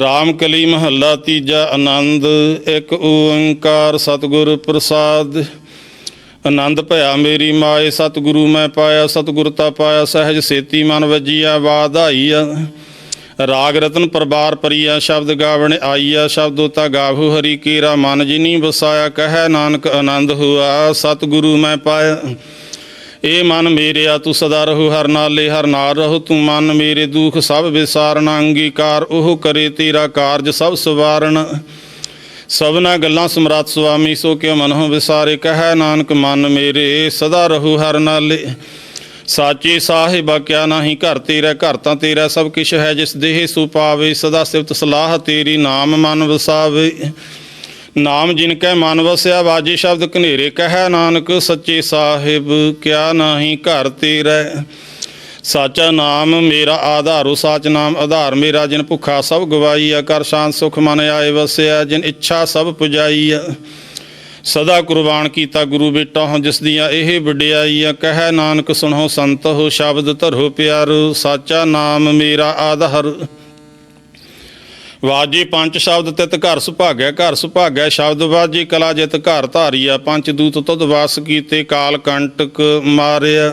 ਰਾਮ ਕਲੀ ਮਹੱਲਾ ਤੀਜਾ ਆਨੰਦ, ਇੱਕ ਓੰਕਾਰ ਸਤਿਗੁਰ ਪ੍ਰਸਾਦ। ਆਨੰਦ ਭਇਆ ਮੇਰੀ ਮਾਏ, ਸਤਿਗੁਰੂ ਮੈਂ ਪਾਇਆ, ਸਤਿਗੁਰ ਤਾ ਪਾਇਆ, ਸਹਿਜ ਸੇਤੀ ਮਨ ਵਜੀਆ ਵਾਧਾਈਆ ਰਾਗ ਰਤਨ ਪਰਬਾਰ ਪਰੀਆ, ਸ਼ਬਦ ਗਾਵਣ ਆਈਆ, ਸ਼ਬਦੋ ਤਾ ਗਾਵੂ ਹਰੀ ਕੀਰਾ, ਮਨ ਜਿਨੀ ਵਸਾਇਆ, ਕਹੈ ਨਾਨਕ ਆਨੰਦ ਹੁਆ, ਸਤਿਗੁਰੂ ਮੈਂ ਪਾਇਆ। ਏ ਮਨ ਮੇਰਿਆ ਤੂੰ ਸਦਾ ਰਹੂ, ਹਰ ਨਾਲੇ ਹਰ ਨਾਲ ਰਹੂ। ਤੂੰ ਮਨ ਮੇਰੇ ਦੁਖ ਸਭ ਵਿਸਾਰਨਾ ਅੰਗੀਕਾਰ ਉਹ ਕਰੇ ਤੇਰਾ ਕਾਰਜ ਸਭ ਸਵਾਰਨ। ਸਭਨਾ ਗੱਲਾਂ ਸਮਰਾਤ ਸੁਆਮੀ, ਸੋ ਕਿਉ ਮਨਹੁ ਵਿਸਾਰੇ? ਕਹੈ ਨਾਨਕ, ਮਨ ਮੇਰੇ, ਸਦਾ ਰਹੂ, ਹਰ ਨਾਲੇ। ਸਾਚੇ ਸਾਹਿਬਾ, ਕਿਆ ਨਾਹੀ ਘਰ ਤੇਰਾ, ਘਰ ਤਾਂ ਤੇਰਾ ਸਭ ਕਿਛ ਹੈ। ਜਿਸ ਦੇਹ ਸੋ ਪਾਵੇ, ਸਦਾ ਸਿਫਤ ਸਲਾਹ ਤੇਰੀ ਨਾਮ ਮਨ ਵਸਾਵੇ। ਨਾਮ ਜਿਨ ਕੈ ਮਨ ਵਸਿਆ, ਵਾਜੇ ਸ਼ਬਦ ਕਨੇਰੇ ਕਹਿ। ਨਾਨਕ ਸੱਚੇ ਸਾਹਿਬ, ਕਿਆ ਨਾਹੀ ਘਰ ਤੇਰਾ। ਸਾਚਾ ਨਾਮ ਮੇਰਾ ਆਧਾਰੋ ਸਾਚ ਨਾਮ ਆਧਾਰ ਮੇਰਾ, ਜਿਨ ਭੁੱਖਾ ਸਭ ਗਵਾਈਆ ਕਰ ਸ਼ਾਂਤ ਸੁਖ ਮਨ ਆਏ ਵਸਿਆ, ਜਿਨ ਇੱਛਾ ਸਭ ਪੁਜਾਈਆ ਸਦਾ ਕੁਰਬਾਨ ਕੀਤਾ ਗੁਰੂ ਬੇਟਾ ਹਾਂ, ਜਿਸ ਦੀਆਂ ਇਹ ਵਡਿਆਈਆਂ ਕਹਿ ਨਾਨਕ ਸੁਣੋ ਸੰਤ ਹੋ, ਸ਼ਬਦ ਧਰੋ ਪਿਆਰ। ਸਾਚਾ ਨਾਮ ਮੇਰਾ ਆਧਾਰ ਵਾਜੀ ਪੰਜ ਸ਼ਬਦ ਤਿਤ ਘਰ ਸੁਭਾਗਿਆ ਘਰ ਸੁਭਾਗਿਆ ਸ਼ਬਦ ਵਾਜੀ ਕਲਾ ਜਿਤ ਘਰ ਧਾਰੀਆ ਪੰਜ ਦੂਤ ਤੁਧ ਵਾਸ ਕੀਤੇ ਕਾਲ ਕੰਟਕ ਮਾਰਿਆ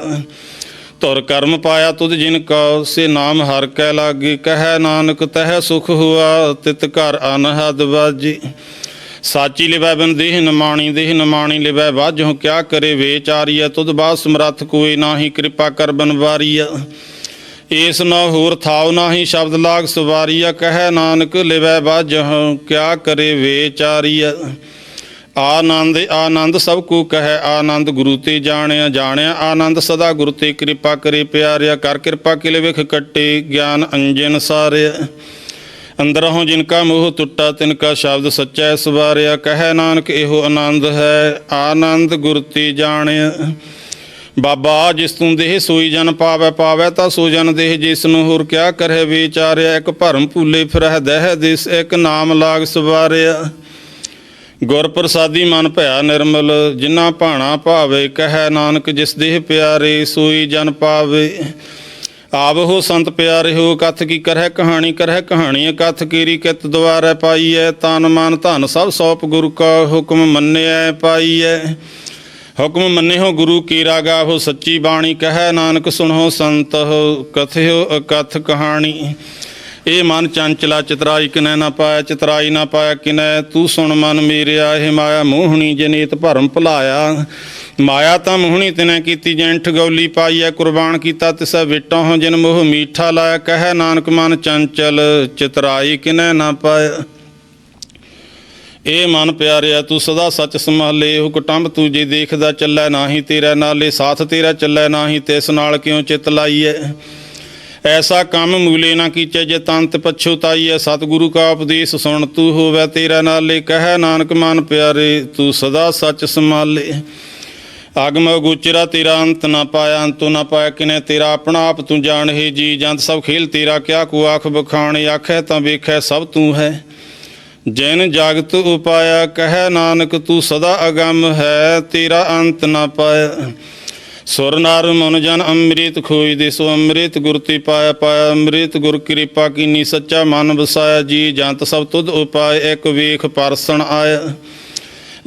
ਤੁਰ ਕਰਮ ਪਾਇਆ ਤੁਧ ਜਿਨ ਕਉ, ਸੇ ਨਾਮ ਹਰ ਕੈ ਲਾਗੇ, ਕਹੈ ਨਾਨਕ ਤਹਿ ਸੁਖ ਹੁਆ, ਤਿਤ ਘਰ ਅਨਹਦ ਵਾਜੀ। ਸਾਚੀ ਲਿਵੈ ਬਿਨ ਦੇਹ ਨਮਾਣੀ ਦੇਹ ਨਮਾਣੀ ਲਿਵੈ ਵਾਜਹੁ ਕਿਆ ਕਰੇ ਵੇਚਾਰੀਆ ਤੁਧ ਬਾਦ ਸਮਰੱਥ ਕੋਈ ਨਾਹੀ ਕਿਰਪਾ ਕਰ ਬਨਵਾਰੀਆ ਏਸ ਨਾ ਹੋਰ ਥਾਉ ਨਾਹੀ ਸ਼ਬਦ ਲਾਗ ਸਵਾਰੀਆ ਕਹੈ ਨਾਨਕ ਲਿਵੈ ਬਾਜਹੁ ਕਿਆ ਕਰੇ ਵੇਚਾਰੀਆ ਆਨੰਦ ਆਨੰਦ ਸਭ ਕੋ ਕਹੈ, ਆਨੰਦ ਗੁਰੂ ਤੇ ਜਾਣਿਆ ਜਾਣਿਆ, ਆਨੰਦ ਸਦਾ ਗੁਰੂ ਤੇ ਕਿਰਪਾ ਕਰੇ ਪਿਆਰਿਆ, ਕਰ ਕਿਰਪਾ ਕਿਲੇ ਵਿਖ ਕੱਟੇ, ਗਿਆਨ ਅੰਜਨ ਸਾਰਿਆ ਅੰਦਰੋਂ ਜਿਨਕਾ ਮੋਹ ਟੁੱਟਾ, ਤਿਨ ਸ਼ਬਦ ਸੱਚਾ ਸਵਾਰਿਆ, ਕਹੈ ਨਾਨਕ ਇਹੋ ਆਨੰਦ ਹੈ, ਆਨੰਦ ਗੁਰ ਤੇ ਜਾਣਿਆ। ਬਾਬਾ, ਜਿਸ ਤੂੰ ਦੇਹ ਸੋਈ ਜਨ ਪਾਵੈ ਪਾਵੈ ਤਾਂ ਸੋ ਜਨ ਦੇਹ, ਜਿਸ ਨੂੰ ਹੋਰ ਕਿਆ ਕਰੇ ਵਿਚਾਰਿਆ, ਇੱਕ ਭਰਮ ਭੂਲੇ ਫਿਰਹਿ ਦਹਿ ਦਿਸ ਇੱਕ ਨਾਮ ਲਾਗ ਸਵਾਰਿਆ। ਗੁਰ ਪ੍ਰਸਾਦੀ ਮਨ ਭਇਆ ਨਿਰਮਲ, ਜਿਨ੍ਹਾਂ ਭਾਣਾ ਭਾਵੇ, ਕਹੈ ਨਾਨਕ ਜਿਸ ਦੇਹ ਪਿਆਰੇ, ਸੋਈ ਜਨ ਪਾਵੇ। ਆਵਹੋ ਸੰਤ ਪਿਆਰੇ ਹੋ, ਕਥ ਕੀ ਕਰਹਿ ਕਹਾਣੀ ਕਰਹਿ ਕਹਾਣੀ, ਕਥ ਕੀਰੀ ਕਿਤ ਦੁਆਰੈ ਪਾਈਐ, ਤਨ ਮਨ ਧਨ ਸਭ ਸੌਪ ਗੁਰੂ ਕਾ ਹੁਕਮ ਮੰਨਿਐ, ਪਾਈਐ। ਹੁਕਮ ਮੰਨਿਓ ਗੁਰੂ ਕੀ ਰਾਗਾ ਸੱਚੀ ਬਾਣੀ ਕਹੈ ਨਾਨਕ ਸੁਣੋ ਸੰਤ ਹੋ ਕਥਿਓ ਅਕਥ ਕਹਾਣੀ। ਇਹ ਮਨ ਚੰਚਲਾ, ਚਤਰਾਈ ਕਿਨੈ ਨਾ ਪਾਇਆ ਚਤਰਾਈ ਨਾ ਪਾਇਆ ਕਿਨੈ। ਤੂੰ ਸੁਣ ਮਨ ਮੇਰਿਆ, ਇਹ ਮਾਇਆ ਮੋਹਣੀ ਜਨੀਤ ਭਰਮ ਭੁਲਾਇਆ। ਮਾਇਆ ਤਾਂ ਮੋਹਣੀ ਤਿਨੈ ਕੀਤੀ ਜੈਂਠ ਗੌਲੀ ਪਾਈਐ, ਕੁਰਬਾਨ ਕੀਤਾ, ਤਿਸੈ ਵਿਟੋ ਹੋ ਜਿਨ ਮੋਹ ਮੀਠਾ ਲਾਇਆ। ਕਹੈ ਨਾਨਕ ਮਨ ਚੰਚਲ, ਚਤਰਾਈ ਕਿਨੈ ਨਾ ਪਾਇਆ ਇਹ ਮਨ ਪਿਆਰਿਆ, ਤੂੰ ਸਦਾ ਸੱਚ ਸੰਭਾਲੇ ਹੁਕਟੰਬ ਤੂੰ ਜੇ ਦੇਖਦਾ ਚੱਲੈ ਨਾਹੀ, ਤੇਰਾ ਨਾਲੇ ਸਾਥ ਤੇਰਾ ਚੱਲੈ ਨਾਹੀ, ਤਿਸ ਨਾਲ ਕਿਉ ਚਿਤ ਲਾਈਐ? ਐਸਾ ਕੰਮ ਮੂਲੇ ਨਾ ਕੀਚੈ, ਜੇ ਤੰਤ ਪਛੁਤਾਈਐ ਸਤਿਗੁਰੂ ਕਾ ਉਪਦੇਸ਼ ਸੁਣ ਤੂੰ ਹੋਵੇ, ਤੇਰਾ ਨਾਲੇ ਕਹਿ ਨਾਨਕ ਮਨ ਪਿਆਰੇ, ਤੂੰ ਸਦਾ ਸੱਚ ਸੰਭਾਲੇ। ਆਗਮ ਗੋਚਰਾ ਤੇਰਾ ਅੰਤ ਨਾ ਪਾਇਆ, ਅੰਤ ਨਾ ਪਾਇਆ ਕਿਨੇ, ਤੇਰਾ ਆਪਣਾ ਆਪ ਤੂੰ ਜਾਣ ਹੈ ਜੀ, ਜੰਤ ਸਭ ਖੇਲ ਤੇਰਾ, ਕਿਆ ਕੋ ਆਖ ਬਖਾਣ, ਆਖੈ ਤਾਂ ਵੇਖੈ ਸਭ ਤੂੰ ਹੈ। ਜਿਨ ਜਾਗਤ ਉਪਾਇਆ, ਕਹਿ ਨਾਨਕ ਤੂੰ ਸਦਾ ਅਗੰਮ ਹੈ, ਤੇਰਾ ਅੰਤ ਨਾ ਪਾਇਆ। ਸੁਰ ਨਰ ਮਨ ਜਨ ਅੰਮ੍ਰਿਤ ਖੋਈ ਦੇ, ਸੋ ਅੰਮ੍ਰਿਤ ਗੁਰ ਤੇ ਪਾਇਆ। ਪਾਇਆ ਅੰਮ੍ਰਿਤ ਗੁਰ ਕਿਰਪਾ ਕੀਨੀ ਸੱਚਾ ਮਨ ਵਸਾਇਆ, ਜੀ ਜੰਤ ਸਭ ਤੁਧ ਉਪਾਏ, ਇੱਕ ਵੇਖ ਪਰਸਣ ਆਇਆ।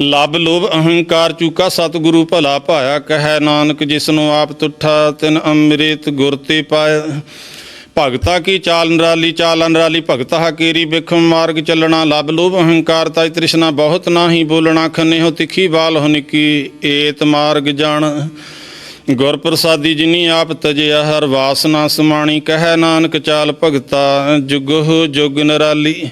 ਲਬ ਲੋਭ ਅਹੰਕਾਰ ਚੂਕਾ ਸਤਿਗੁਰੂ ਭਲਾ ਭਾਇਆ, ਕਹਿ ਨਾਨਕ ਜਿਸਨੂੰ ਆਪ ਤੁਠਾ, ਤਿਨ ਅੰਮ੍ਰਿਤ ਗੁਰ ਤੇ ਪਾਇਆ ਭਗਤਾ ਕੀ ਚਾਲ ਨਰਾਲੀ ਚਾਲ ਨਰਾਲੀ ਭਗਤਾ ਹਕੀਰੀ ਬਿਖਮ ਮਾਰਗ ਚੱਲਣਾ, ਲਬ ਲੋਭ ਅਹੰਕਾਰ, ਤਾਈ ਤ੍ਰਿਸ਼ਨਾ ਬਹੁਤ ਨਾਹੀ ਬੋਲਣਾ, ਖੰਨੇ ਹੋ ਤਿੱਖੀ ਬਾਲ ਹੋ ਨਿੱਕੀ ਏਤ ਮਾਰਗ ਜਾਣ। ਗੁਰ ਪ੍ਰਸਾਦੀ ਜਿਨੀ ਆਪ ਤਜਿਆ ਹਰ ਵਾਸਨਾ ਸਮਾਣੀ, ਕਹੈ ਨਾਨਕ ਚਾਲ ਭਗਤਾ ਜੁਗਹੁ ਜੁਗ ਨਰਾਲੀ।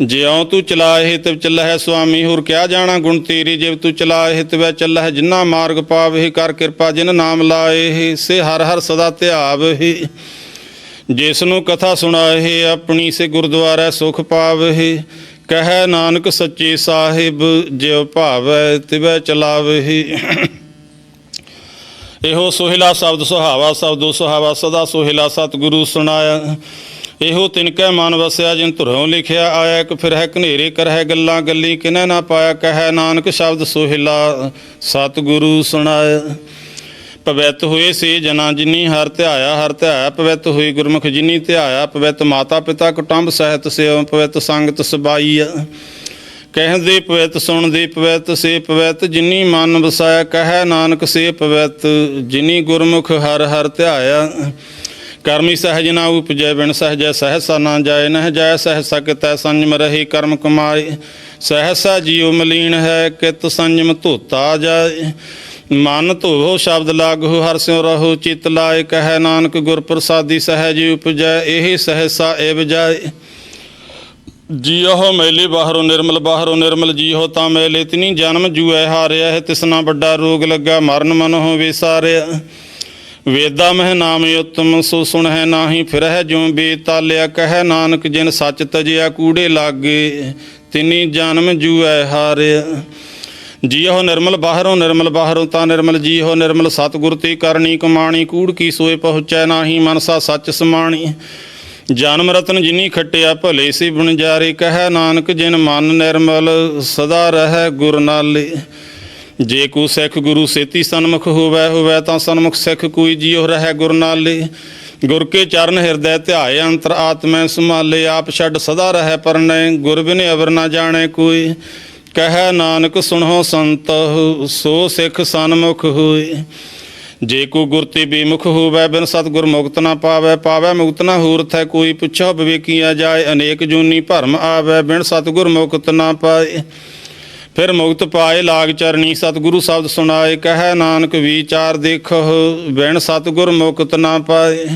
ਜਿਉ ਤੂੰ ਚਲਾਏ ਤਿਵ ਚੱਲਹਿ ਸੁਆਮੀ, ਹੋਰ ਕਿਆ ਜਾਣਾ ਗੁਣ ਤੇਰੀ, ਜਿਵ ਤੂੰ ਚਲਾਏ ਤਿਵੈ ਚੱਲਹਿ, ਜਿਨਾ ਮਾਰਗ ਪਾਵੇ ਕਰ ਕਿਰਪਾ, ਜਿਨ ਨਾਮ ਲਾਏ ਸੇ ਹਰ ਹਰ ਸਦਾ ਧਿਆਵਹਿ। ਜਿਸ ਨੂੰ ਕਥਾ ਸੁਣਾਏ ਆਪਣੀ ਸੇ ਗੁਰਦੁਆਰਾ ਸੁਖ ਪਾਵਹਿ। ਕਹਿ ਨਾਨਕ ਸੱਚੇ ਸਾਹਿਬ, ਜਿਉ ਭਾਵੈ ਤਿਵੈ ਚਲਾਵਹਿ। ਇਹੋ ਸੋਹਿਲਾ ਸ਼ਬਦ ਸੁਹਾਵਾ, ਸ਼ਬਦੋ ਸੁਹਾਵਾ, ਸਦਾ ਸੋਹਿਲਾ ਸਤਿਗੁਰੂ ਸੁਣਾਇਆ। ਇਹੋ ਤਿਨਕੈ ਮਨ ਵਸਿਆ, ਜਿਨ ਧੁਰੋਂ ਲਿਖਿਆ ਆਇਆ, ਇੱਕ ਫਿਰ ਹੈ ਘਨੇਰੇ ਕਰਹਿ ਗੱਲਾਂ, ਗੱਲੀ ਕਿਨੈ ਨਾ ਪਾਇਆ। ਕਹਿ ਨਾਨਕ ਸ਼ਬਦ ਸੋਹਿਲਾ, ਸਤਿਗੁਰੂ ਸੁਣਾਇਆ। ਪਵਿੱਤ ਹੋਏ ਸੇ ਜਨਾ ਜਿਨੀ ਹਰ ਧਿਆਇਆ ਹਰ ਧਿਆਇਆ ਪਵਿੱਤ ਹੋਈ ਗੁਰਮੁਖ ਜਿਨੀ ਧਿਆਇਆ, ਪਵਿੱਤ ਮਾਤਾ ਪਿਤਾ ਕੁਟੰਬ ਸਹਿਤ ਸੇਵ, ਪਵਿੱਤ ਸੰਗਤ ਸਬਾਈ ਕਹਿੰਦੇ ਪਵਿੱਤ ਸੁਣਦੇ, ਪਵਿੱਤ ਸੇ ਪਵਿੱਤ ਜਿਨੀ ਮਨ ਵਸਾਇਆ, ਕਹੈ ਨਾਨਕ ਸੇ ਪਵਿੱਤ ਜਿਨੀ ਗੁਰਮੁਖ ਹਰ ਹਰ ਧਿਆਇਆ। ਕਰਮੀ ਸਹਿਜ ਨਾ ਉਪਜੈ, ਬਿਨ ਸਹਿਜੈ ਸਹਸਾ ਨਾ ਜਾਏ, ਨਹਿ ਜਾਏ ਸਹਸਾ ਕਿਤੈ ਸੰਜਮ ਰਹੀ ਕਰਮ ਕਮਾਏ ਸਹਸਾ ਜੀਉ ਮਲੀਨ ਹੈ, ਕਿਤ ਸੰਜਮ ਧੋਤਾ ਜਾਏ। ਮਨ ਧੋਵੋ ਸ਼ਬਦ ਲਾਗੋ ਹਰ ਸਿਉ ਰਹੋ ਚਿਤ ਲਾਏ ਕਹੈ ਨਾਨਕ ਗੁਰ ਪ੍ਰਸਾਦੀ ਸਹਿਜ ਉਪਜੈ, ਇਹ ਸਹਸਾ ਏਵ ਜਾਏ ਜੀਉ ਮੈਲੇ ਬਾਹਰੋਂ ਨਿਰਮਲ ਬਾਹਰੋਂ ਨਿਰਮਲ ਜੀਉ ਤਾਂ ਮੈਲੇ, ਤਿਨੀ ਜਨਮ ਜੂਐ ਹਾਰਿਆ ਹੈ ਤਿਸਨਾ ਵੱਡਾ ਰੋਗ ਲੱਗਾ, ਮਰਨ ਮਨ ਹੋ ਵਿਸਾਰਿਆ। ਵੇਦਾ ਮਹਿ ਨਾਮ ਉਤਮ, ਸੋ ਸੁਣਹਿ ਨਾਹੀ ਫਿਰਹਿ ਜਿਉ ਬੇਤਾਲਿਆ, ਕਹਿ ਨਾਨਕ ਜਿਨ ਸੱਚ ਤਜਿਆ ਕੂੜੇ ਲਾਗੇ, ਤਿਨੀ ਜਨਮ ਜੂਐ ਹਾਰਿਆ। ਜੀਹੋ ਨਿਰਮਲ ਬਾਹਰੋਂ ਨਿਰਮਲ ਬਾਹਰੋਂ ਤਾਂ ਨਿਰਮਲ ਜੀਹੋ ਨਿਰਮਲ ਸਤਿਗੁਰ ਤੇ ਕਰਨੀ ਕਮਾਣੀ, ਕੂੜ ਕੀ ਸੋਏ ਪਹੁੰਚੈ ਨਾਹੀ, ਮਨਸਾ ਸੱਚ ਸਮਾਣੀ। ਜਨਮ ਰਤਨ ਜਿਨੀ ਖਟਿਆ ਭਲੇ ਸੀ ਬੁਣਜਾਰੇ ਕਹੈ ਨਾਨਕ ਜਿਨ ਮਨ ਨਿਰਮਲ ਸਦਾ ਰਹੈ ਗੁਰ ਨਾਲੇ। ਜੇ ਕੋ ਸਿੱਖ ਗੁਰੂ ਸੇਤੀ ਸਨਮੁਖ ਹੋਵੇ ਹੋਵੇ ਤਾਂ ਸਨਮੁਖ ਸਿੱਖ ਕੋਈ ਜੀਉ ਰਹੈ ਗੁਰ ਨਾਲੇ। ਗੁਰ ਕੇ ਚਰਨ ਹਿਰਦੈ ਧਿਆਏ, ਅੰਤਰ ਆਤਮੈ ਸੰਭਾਲੇ, ਆਪ ਛੱਡ ਸਦਾ ਰਹੈ ਪਰਨੈ, ਗੁਰ ਬਿਨ ਅਵਰ ਨਾ ਜਾਣੈ ਕੋਈ। ਕਹਿ ਨਾਨਕ ਸੁਣੋ ਸੰਤ, ਸੋ ਸਿੱਖ ਸਨਮੁਖ ਹੋਏ। ਜੇ ਕੋ ਗੁਰ ਤੇ ਬੇਮੁਖ ਹੋਵੇ, ਬਿਨ ਸਤਗੁਰ ਮੁਕਤ ਨਾ ਪਾਵੇ ਪਾਵੇ ਮੁਕਤ ਨਾ ਹੂਰਥ ਹੈ ਕੋਈ ਪੁੱਛੋ ਵਿਵੇਕੀਆ ਜਾਏ, ਅਨੇਕ ਜੂਨੀ ਭਰਮ ਆਵੇ, ਬਿਨ ਸਤਗੁਰ ਮੁਕਤ ਨਾ ਪਾਏ। ਫਿਰ ਮੁਕਤ ਪਾਏ ਲਾਗ ਚਰਨੀ ਸਤਿਗੁਰੂ ਸ਼ਬਦ ਸੁਣਾਏ, ਕਹੈ ਨਾਨਕ ਵਿਚਾਰ ਦੇਖੋ, ਬਿਨ ਸਤਿਗੁਰ ਮੁਕਤ ਨਾ ਪਾਏ।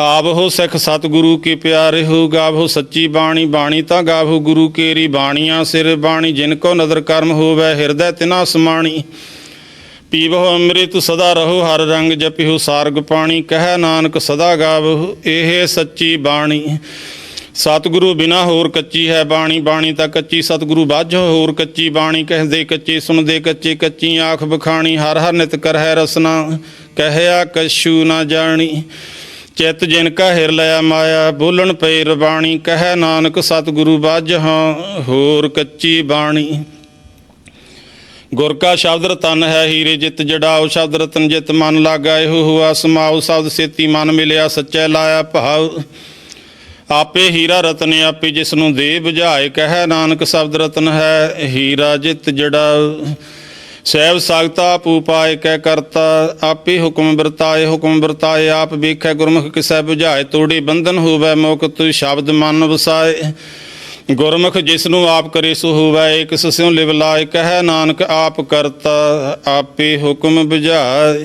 ਆਵਹੋ ਸਿੱਖ ਸਤਿਗੁਰੂ ਕੀ ਪਿਆਰੇ ਹੋ ਗਾਵੋ ਸੱਚੀ ਬਾਣੀ ਬਾਣੀ ਤਾਂ ਗਾਵੋ ਗੁਰੂ ਕੇਰੀ, ਬਾਣੀਆਂ ਸਿਰ ਬਾਣੀ, ਜਿਨ ਕੋ ਨਦਰ ਕਰਮ ਹੋਵੇ, ਹਿਰਦੈ ਤਿਨਾ ਸਮਾਣੀ ਪੀਵੋ ਅੰਮ੍ਰਿਤ ਸਦਾ ਰਹੋ, ਹਰ ਰੰਗ ਜਪਿਓ ਸਾਰਗ ਪਾਣੀ, ਕਹਿ ਨਾਨਕ ਸਦਾ ਗਾਵੋ ਇਹ ਸੱਚੀ ਬਾਣੀ। ਸਤਿਗੁਰੂ ਬਿਨਾ ਹੋਰ ਕੱਚੀ ਹੈ ਬਾਣੀ ਬਾਣੀ ਤਾਂ ਕੱਚੀ। ਸਤਿਗੁਰੂ ਬਾਝੋ ਹੋਰ ਕੱਚੀ ਬਾਣੀ, ਕਹਿੰਦੇ ਕੱਚੇ, ਸੁਣਦੇ ਕੱਚੇ, ਕੱਚੀ ਆਖ ਬਖਾਣੀ, ਹਰ ਹਰ ਨਿਤ ਕਰਹਿ ਰਸਨਾ, ਕਹਿਆ ਕਛੂ ਨਾ ਜਾਣੀ। ਚਿਤ ਜਿਨ ਕਾ ਹਿਰ ਲਿਆ ਮਾਇਆ, ਬੋਲਣ ਪਈ ਰਬਾਣੀ ਕਹੈ ਨਾਨਕ ਸਤਿਗੁਰੂ ਬਾਝੋ ਹੋਰ ਕੱਚੀ ਬਾਣੀ। ਗੁਰ ਕਾ ਸ਼ਬਦ ਰਤਨ ਹੈ ਹੀਰੇ ਜਿਤ ਜੜਾਓ, ਸ਼ਬਦ ਰਤਨ ਜਿਤ ਮਨ ਲਾਗਾ, ਇਹੋ ਹੁਆ ਸਮਾਉ ਸ਼ਬਦ ਸੇਤੀ ਮਨ ਮਿਲਿਆ, ਸੱਚੈ ਲਾਇਆ ਭਾਵ ਆਪੇ ਹੀਰਾ ਰਤਨ ਆਪੇ ਜਿਸ ਨੂੰ ਦੇ ਬੁਝਾਏ, ਕਹੈ ਨਾਨਕ ਸ਼ਬਦ ਰਤਨ ਹੈ ਹੀਰਾ ਜਿਤ ਜੜਾਓ। ਸਹਿਬ ਸਾਗਤਾ ਪੂ ਪਾਏ ਕਹਿ ਕਰਤਾ, ਆਪੇ ਹੁਕਮ ਵਰਤਾਏ ਹੁਕਮ ਵਰਤਾਏ, ਆਪ ਵੇਖੈ ਗੁਰਮੁਖ ਕਿਸੈ 부ਝਾਏ ਤੋੜੀ ਬੰਧਨ ਹੋਵੇ ਮੁਕਤ ਸ਼ਬਦ ਮਨ ਵਸਾਏ। ਗੁਰਮੁਖ ਜਿਸ ਨੂੰ ਆਪ ਕਰੇ ਸੋ ਹੋਵੇ ਕਿਸ ਸਿਉ ਲਿਵ ਲਾਇ ਕਹੈ ਨਾਨਕ ਆਪ ਕਰਤਾ, ਆਪੇ ਹੁਕਮ ਬੁਝਾਏ।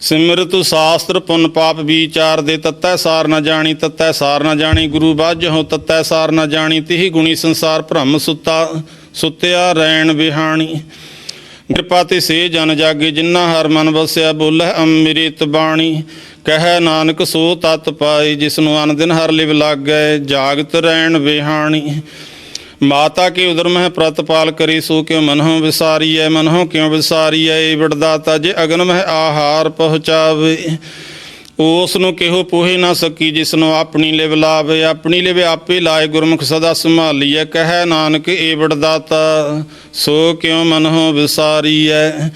ਸਿਮਰਤ ਸ਼ਾਸਤਰ ਪੁੰਨ ਪਾਪ ਵਿਚਾਰ ਦੇ, ਤਤੈ ਸਾਰ ਨਾ ਜਾਣੀ, ਤਤੈ ਸਾਰ ਨਾ ਜਾਣੀ, ਗੁਰੂ ਬਾਝਹੁ ਤਤੈ ਸਾਰ ਨਾ ਜਾਣੀ, ਤਿਹੀ ਗੁਣੀ ਸੰਸਾਰ ਭ੍ਰਮ ਸੁੱਤਾ, ਸੁੱਤਿਆ ਰੈਣ ਵਿਹਾਣੀ। ਕਿਰਪਾ ਤੇ ਸੇ ਜਨ ਜਾਗੇ, ਜਿਨ੍ਹਾਂ ਹਰ ਮਨ ਵਸਿਆ ਬੋਲੇ ਅੰਮ੍ਰਿਤ ਬਾਣੀ। ਕਹੈ ਨਾਨਕ ਸੋ ਤਤ ਪਾਈ ਜਿਸ ਨੂੰ ਅਨ ਦਿਨ ਹਰ ਲਿਵ ਲਾਗੈ, ਜਾਗਤ ਰਹਿਣ ਬਿਹਾਣੀ ਮਾਤਾ ਕੇ ਉਦਰ ਮਹਿ ਪ੍ਰਤਪਾਲ ਕਰੀ, ਸੋ ਕਿਉ ਮਨਹੁ ਵਿਸਾਰੀਐ, ਮਨਹੁ ਕਿਉ ਵਿਸਾਰੀਐ ਏ ਵਿੜਦਾਤਾ ਜੇ ਅਗਨ ਮਹਿ ਆਹਾਰ ਪਹੁੰਚਾਵੇ। ਉਸ ਨੂੰ ਕਿਹੋ ਪੋਹੇ ਨਾ ਸਕੀ, ਜਿਸਨੂੰ ਆਪਣੀ ਲਿਵ ਲਾਵੇ, ਆਪਣੀ ਲਿਵ ਆਪੇ ਲਾਏ, ਗੁਰਮੁਖ ਸਦਾ ਸੰਭਾਲੀਐ, ਕਹੈ ਨਾਨਕ ਏ ਵਿੜਦਾਤਾ ਸੋ ਕਿਉ ਮਨਹੁ ਵਿਸਾਰੀਐ?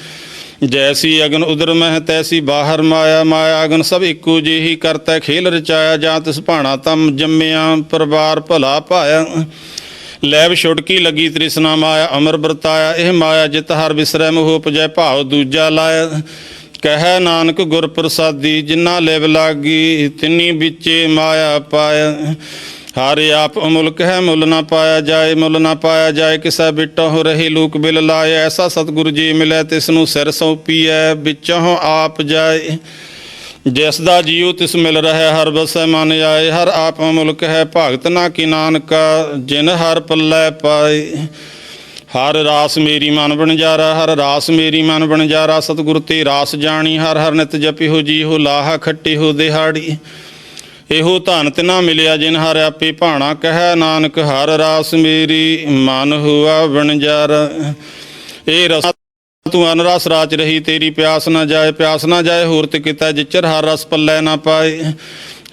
ਜੈਸੀ ਅਗਨ ਉਦਰ ਮਹਿ, ਤੈਸੀ ਬਾਹਰ ਮਾਇਆ ਮਾਇਆ ਅਗਨ ਸਭ ਇੱਕੋ ਜਿਹੀ ਕਰਤਾ, ਖੇਲ ਰਚਾਇਆ, ਜਾਂ ਤਿਸ ਭਾਣਾ ਤਮ ਜੰਮਿਆ, ਪਰਵਾਰ ਭਲਾ ਭਾਇਆ। ਲੈਬ ਛੁਟਕੀ ਲੱਗੀ, ਤ੍ਰਿਸ਼ਨਾ ਮਾਇਆ ਅਮਰ ਵਰਤਾਇਆ, ਇਹ ਮਾਇਆ ਜਿਤ ਹਰ ਵਿਸਰੈ, ਮੋਹ ਉਪਜੈ ਭਾਵ ਦੂਜਾ ਲਾਇਆ। ਕਹਿ ਨਾਨਕ ਗੁਰ ਪ੍ਰਸਾਦੀ ਜਿਨ੍ਹਾਂ ਲਿਵ ਲਾਗੀ, ਤਿੰਨੀ ਵਿੱਚੇ ਮਾਇਆ ਪਾਇਆ। ਹਰ ਆਪ ਅਮੁਲਕ ਹੈ ਮੁੱਲ ਨਾ ਪਾਇਆ ਜਾਏ, ਮੁੱਲ ਨਾ ਪਾਇਆ ਜਾਏ, ਕਿਸੈ ਬਿਟਾ ਹੋ ਰਹੀ ਲੋਕ ਬਿਲ ਲਾਏ। ਐਸਾ ਸਤਿਗੁਰੂ ਜੀ ਮਿਲੈ, ਤਿਸ ਨੂੰ ਸਿਰ ਸੌਪੀਐ, ਵਿੱਚੋਂ ਆਪ ਜਾਏ। ਜਿਸ ਦਾ ਜੀਉ ਤਿਸ ਮਿਲ ਰਿਹਾ, ਹਰ ਬਸੈ ਮਨ ਆਏ। ਹਰ ਆਪ ਮੁਲਕ ਹੈ ਭਗਤ ਨਾ ਕੀ ਨਾਨਕਾ, ਜਿਨ ਹਰ ਪੱਲੇ ਪਾਏ। ਹਰ ਰਾਸ ਮੇਰੀ ਮਨ ਬਣਜਾਰਾ ਹਰ ਰਾਸ ਮੇਰੀ ਮਨ ਬਣਜਾਰਾ ਸਤਿਗੁਰ ਤੇ ਰਾਸ ਜਾਣੀ, ਹਰ ਹਰ ਨਿਤ ਜਪਿਓ ਜੀ ਹੋ ਲਾਹਾ ਖੱਟੀ ਹੋ ਦਿਹਾੜੀ। ਇਹੋ ਧਨ ਤਿਨਾ ਮਿਲਿਆ ਜਿਨ ਹਰ ਆਪੇ ਭਾਣਾ, ਕਹੈ ਨਾਨਕ ਹਰ ਰਾਸ ਮੇਰੀ ਮਨ ਹੁਆ ਬਣਜਾਰਾ ਇਹ ਰਸ, ਤੂੰ ਅਨਰਸ ਰਾਚ ਰਹੀ, ਤੇਰੀ ਪਿਆਸ ਨਾ ਜਾਏ, ਪਿਆਸ ਨਾ ਜਾਏ, ਹੋਰ ਤੇ ਕੀਤਾ ਜਿਚਰ, ਹਰ ਰਸ ਪੱਲੇ ਨਾ ਪਾਏ।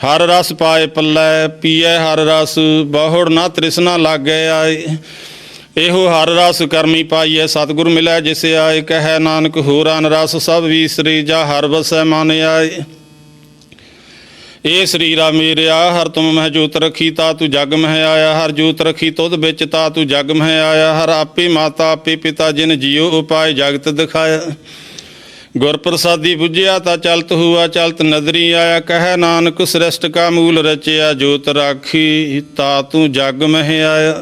ਹਰ ਰਸ ਪਾਏ ਪੱਲੇ, ਪੀਏ ਹਰ ਰਸ, ਬਹੁੜ ਨਾ ਤ੍ਰਿਸ਼ਨਾ ਲਾਗੇ ਆਏ। ਇਹੋ ਹਰ ਰਸ ਕਰਮੀ ਪਾਈਐ, ਸਤਿਗੁਰ ਮਿਲੈ ਜਿਸ ਆਏ, ਕਹੈ ਨਾਨਕ ਹੋਰ ਰਸ, ਸਭ ਵੀਸਰੀ ਜਾ ਹਰ ਵਸੈ ਮਨ ਆਏ। ਏ ਸਰੀਰਾ ਮੇਰਿਆ ਹਰ ਤੁਮ ਮਹਿ ਜੋਤ ਰਖੀ, ਤਾ ਤੂੰ ਜਗ ਮਹਿ ਆਇਆ, ਹਰ ਜੋਤ ਰਖੀ ਤੁਧ ਵਿੱਚ, ਤਾ ਤੂੰ ਜਗ ਮਹਿ ਆਇਆ, ਹਰ ਆਪੇ ਮਾਤਾ, ਆਪੇ ਪਿਤਾ ਜਿਨ ਜੀਉ ਉਪਾਏ ਜਗਤ ਦਿਖਾਇਆ। ਗੁਰ ਪ੍ਰਸਾਦੀ 부ਝਿਆ ਤਾ ਚਲਤ ਹੁਆ, ਚਲਤ ਨਦਰੀ ਆਇਆ, ਕਹਿ ਨਾਨਕ ਸ੍ਰਿਸ਼ਟ ਕਾ ਮੂਲ ਰਚਿਆ, ਜੋਤ ਰਾਖੀ, ਤਾ ਤੂੰ ਜਗ ਮਹਿ ਆਇਆ।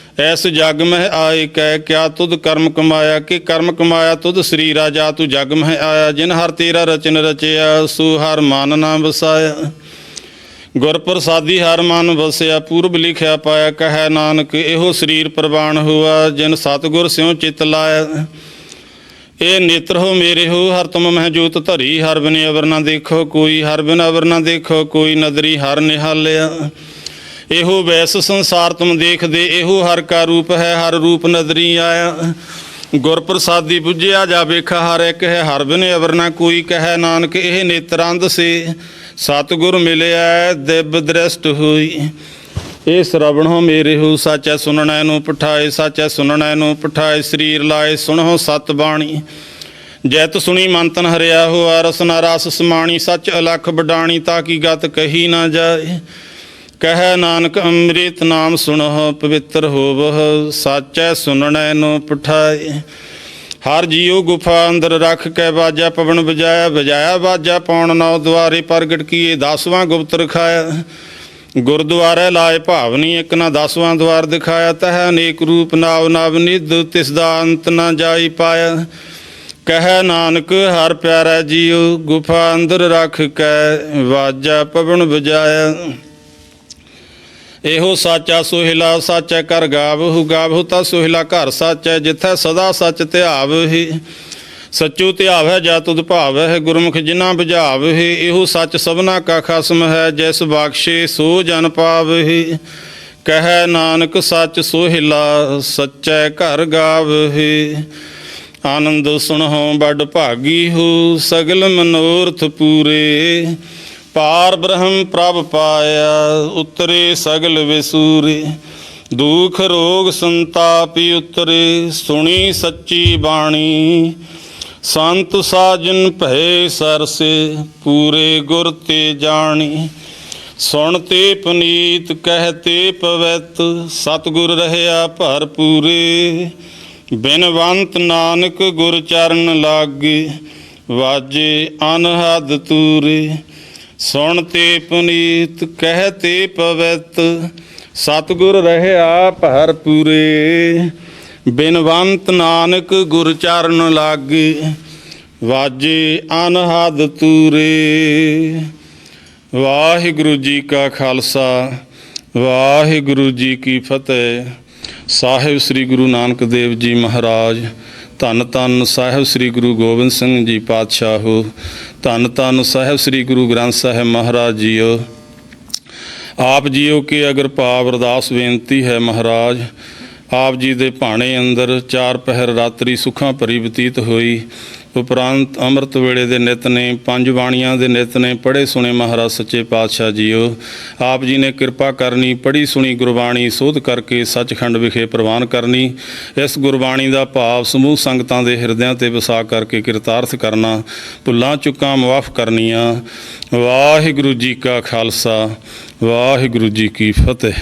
ਐਸ ਜਗ ਮਹਿ ਆਏ ਕਹਿ, ਕਿਆ ਤੁਧ ਕਰਮ ਕਮਾਇਆ, ਕਿ ਕਰਮ ਕਮਾਇਆ ਤੁਧ ਸਰੀਰਾ ਜਾ ਤੂੰ ਜਗ ਮਹਿ ਆਇਆ, ਜਿਨ ਹਰ ਤੇਰਾ ਰਚਨ ਰਚਿਆ, ਸੋ ਹਰ ਮਨ ਨਾ ਵਸਾਇਆ। ਗੁਰ ਪ੍ਰਸਾਦੀ ਹਰ ਮਨ ਵਸਿਆ, ਪੂਰਬ ਲਿਖਿਆ ਪਾਇਆ, ਕਹੈ ਨਾਨਕ, ਇਹੋ ਸਰੀਰ ਪ੍ਰਵਾਨ ਹੋਆ, ਜਿਨ ਸਤਗੁਰ ਸਿਉ ਚਿਤ ਲਾਇਆ। ਇਹ ਨੇਤਰ ਹੋ ਮੇਰੇ ਹੋ, ਹਰ ਤੁਮ ਮਹਿ ਜੋਤ ਧਰੀ, ਹਰ ਬਿਨ ਅਵਰ ਨਾ ਦੇਖੋ ਕੋਈ, ਹਰ ਬਿਨ ਅਵਰ ਨਾ ਦੇਖੋ ਕੋਈ, ਨਦਰੀ ਹਰ ਨਿਹਾਲਿਆ। ਇਹੋ ਵੈਸ ਸੰਸਾਰ ਤੁਮ ਦੇਖਦੇ, ਇਹੋ ਹਰ ਕਾ ਰੂਪ ਹੈ, ਹਰ ਰੂਪ ਨਦਰੀ ਆਇਆ ਗੁਰ ਪ੍ਰਸਾਦੀ 부ਝਿਆ ਜਾ ਵੇਖਾ, ਹਰ ਇੱਕ ਹੈ, ਹਰ ਬਿਨ ਅਵਰ ਨਾ ਕੋਈ ਕਹੈ ਨਾਨਕ, ਇਹ ਨੇਤਰੰਦ ਸੇ। ਸਤਿਗੁਰ ਮਿਲਿਆ, ਦਿਵ ਦ੍ਰਿਸ਼ਟ ਹੋਈ। ਇਹ ਸ਼ਰਵਣੋ ਮੇਰੇ ਹੋ, ਸਾਚੈ ਸੁਣਨੈ ਨੂੰ ਪਠਾਏ, ਸਾਚੈ ਸੁਣਨੈ ਨੂੰ ਪਠਾਏ, ਸਰੀਰ ਲਾਏ, ਸੁਣੋ ਸਤ ਬਾਣੀ। ਜੈਤ ਸੁਣੀ ਮੰਤਨ ਹਰਿਆ ਹੋ ਰਸਨਾ ਰਸ ਸਮਾਣੀ, ਸੱਚ ਅਲਖ ਬਡਾਣੀ ਤਾਂ ਕੀ ਗਤ ਕਹੀ ਨਾ ਜਾਏ। ਕਹਿ ਨਾਨਕ ਅੰਮ੍ਰਿਤ ਨਾਮ ਸੁਣੋ, ਪਵਿੱਤਰ ਹੋਵਹ ਸਾਚੈ ਸੁਣਨੈ ਨੂੰ ਪਠਾਏ ਹਰ ਜੀਉ ਗੁਫਾ ਅੰਦਰ ਰੱਖ ਕੇ ਬਾਜਾ ਪਵਨ ਬਜਾਇਆ ਵਜਾਇਆ ਬਾਜਾ ਪੌਣ ਨੌ ਦੁਆਰੇ ਪ੍ਰਗਟ ਕੀਏ, ਦਸਵਾਂ ਗੁਪਤ ਰਖਾਇਆ ਗੁਰਦੁਆਰੇ ਲਾਏ ਭਾਵਨੀ ਇੱਕ ਨਾ ਦਸਵਾਂ ਦਵਾਰ ਦਿਖਾਇਆ, ਤਹ ਅਨੇਕ ਰੂਪ ਨਾਵ, ਨਵ ਨਿਧ, ਤਿਸ ਦਾ ਅੰਤ ਨਾ ਜਾਈ ਪਾਇਆ। ਕਹਿ ਨਾਨਕ, ਹਰ ਪਿਆਰਾ ਜੀਉ, ਗੁਫਾ ਅੰਦਰ ਰੱਖ ਕੇ ਵਾਜਾ ਪਵਨ ਵਜਾਇਆ ਇਹੋ ਸਾਚਾ ਸੁਹਿਲਾ ਸਾਚੈ ਕਰ ਗਾਵਹੁ ਗਾਵਹੁ ਤਾ ਸੁਹਿਲਾ ਘਰ ਸਾਚੈ, ਜਿਥੈ ਸਦਾ ਸਚ ਧਿਆਵਹਿ ਸਚੂ ਧਿਆਵੈ ਜਾ ਤੁਧ ਭਾਵੈ, ਗੁਰਮੁਖ ਜਿਨਾ ਬੁਝਾਵਹਿ ਇਹੋ ਸਚ ਸਭਨਾ ਕਾ ਖਸਮ ਹੈ, ਜਿਸ ਬਖਸ਼ੇ ਸੋ ਜਨ ਪਾਵਹਿ ਕਹਿ ਨਾਨਕ ਸਚ ਸੁਹਿਲਾ ਸਚੈ ਘਰ ਗਾਵਹਿ ਆਨੰਦ ਸੁਣਹੁ ਬੜ ਭਾਗੀ ਹੋ, ਸਗਲ ਮਨੋਰਥ ਪੂਰੇ। ਪਾਰ ਬ੍ਰਹਮ ਪ੍ਰਭ ਪਾਇਆ, ਉਤਰੇ ਸਗਲ ਵਿਸੂਰੇ। ਦੁਖ ਰੋਗ ਸੰਤਾਪੀ ਉਤਰੇ, ਸੁਣੀ ਸੱਚੀ ਬਾਣੀ। ਸੰਤ ਸਾਜਨ ਭਏ ਸਰਸੇ, ਪੂਰੇ ਗੁਰ ਤੇ ਜਾਣੀ। ਸੁਣ ਸੁਣਤੇ ਪਨੀਤ ਕਹਤੇ ਪਵਿੱਤ, ਸਤਿਗੁਰ ਰਹਿਆ ਭਰਪੂਰੇ। ਬਿਨਵੰਤ ਨਾਨਕ ਗੁਰ ਚਰਨ ਲਾਗੇ, ਵਾਜੇ ਅਨਹਦ ਤੂਰੇ। ਸੁਣ ਤੇ ਪੁਨੀਤ ਕਹਿ ਤੇ ਪਵਿੱਤ, ਸਤਿਗੁਰ ਰਹਿਆ ਭਰਪੂਰੇ ਬਿਨਵੰਤ ਨਾਨਕ ਗੁਰ ਚਰਨ ਲਾਗੇ, ਵਾਜੇ ਅਨਹਦ ਤੂਰੇ। ਵਾਹਿਗੁਰੂ ਜੀ ਕਾ ਖਾਲਸਾ, ਵਾਹਿਗੁਰੂ ਜੀ ਕੀ ਫਤਿਹ। ਸਾਹਿਬ ਸ੍ਰੀ ਗੁਰੂ ਨਾਨਕ ਦੇਵ ਜੀ ਮਹਾਰਾਜ, ਧੰਨ ਧੰਨ ਸਾਹਿਬ ਸ੍ਰੀ ਗੁਰੂ ਗੋਬਿੰਦ ਸਿੰਘ ਜੀ ਪਾਤਸ਼ਾਹੋ ਧੰਨ ਧੰਨ ਸਾਹਿਬ ਸ੍ਰੀ ਗੁਰੂ ਗ੍ਰੰਥ ਸਾਹਿਬ ਮਹਾਰਾਜ ਜੀਓ। ਆਪ ਜੀਓ ਕੀ ਅਗਰ ਭਾਵ ਅਰਦਾਸ ਬੇਨਤੀ ਹੈ ਮਹਾਰਾਜ, ਆਪ ਜੀ ਦੇ ਭਾਣੇ ਅੰਦਰ ਚਾਰ ਪਹਿਰ ਰਾਤਰੀ ਸੁਖਾਂ ਭਰੀ ਹੋਈ। ਉਪਰੰਤ ਅੰਮ੍ਰਿਤ ਵੇਲੇ ਦੇ ਨਿਤ ਨੇ, ਪੰਜ ਬਾਣੀਆਂ ਦੇ ਨਿਤ ਨੇ ਪੜ੍ਹੇ ਸੁਣੇ ਮਹਾਰਾਜ ਸੱਚੇ ਪਾਤਸ਼ਾਹ ਜੀਓ। ਆਪ ਜੀ ਨੇ ਕਿਰਪਾ ਕਰਨੀ, ਪੜ੍ਹੀ ਸੁਣੀ ਗੁਰਬਾਣੀ, ਸੋਧ ਕਰਕੇ ਸੱਚਖੰਡ ਵਿਖੇ ਪ੍ਰਵਾਨ ਕਰਨੀ। ਇਸ ਗੁਰਬਾਣੀ ਦਾ ਭਾਵ ਸਮੂਹ ਸੰਗਤਾਂ ਦੇ ਹਿਰਦਿਆਂ ਤੇ ਵਸਾ ਕਰਕੇ ਕਿਰਤਾਰਥ ਕਰਨਾ, ਭੁੱਲਾਂ ਚੁੱਕਾਂ ਮਾਫ ਕਰਨੀਆਂ। ਵਾਹਿਗੁਰੂ ਜੀ ਕਾ ਖਾਲਸਾ, ਵਾਹਿਗੁਰੂ ਜੀ ਕੀ ਫਤਿਹ।